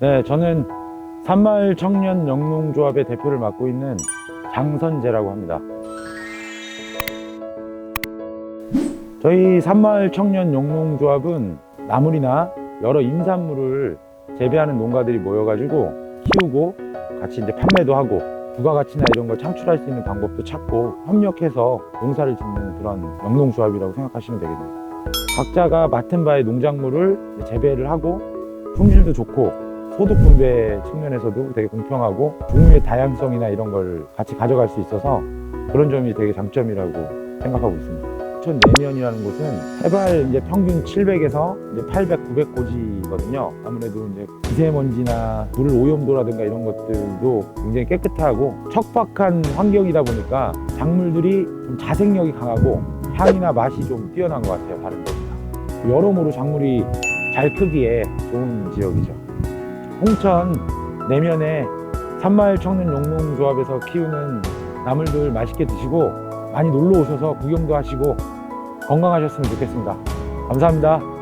네, 저는 산마을 청년 영농조합의 대표를 맡고 있는 장선재라고 합니다. 저희 산마을 청년 영농조합은 나물이나 여러 임산물을 재배하는 농가들이 모여가지고 키우고 같이 이제 판매도 하고 부가가치나 이런 걸 창출할 수 있는 방법도 찾고 협력해서 농사를 짓는 그런 영농조합이라고 생각하시면 되겠네요. 각자가 맡은 바의 농작물을 재배를 하고 품질도 좋고 소득 분배 측면에서도 되게 공평하고 종류의 다양성이나 이런 걸 같이 가져갈 수 있어서 그런 점이 되게 장점이라고 생각하고 있습니다. 천 내면이라는 곳은 해발 이제 평균 700에서 이제 800, 900고지거든요. 아무래도 이제 미세먼지나 물 오염도라든가 이런 것들도 굉장히 깨끗하고 척박한 환경이다 보니까 작물들이 좀 자생력이 강하고 향이나 맛이 좀 뛰어난 것 같아요. 다른 데보다. 여러모로 작물이 잘 크기에 좋은 지역이죠. 홍천 내면에 산마을 청년 용농조합에서 키우는 나물들 맛있게 드시고 많이 놀러 오셔서 구경도 하시고 건강하셨으면 좋겠습니다. 감사합니다.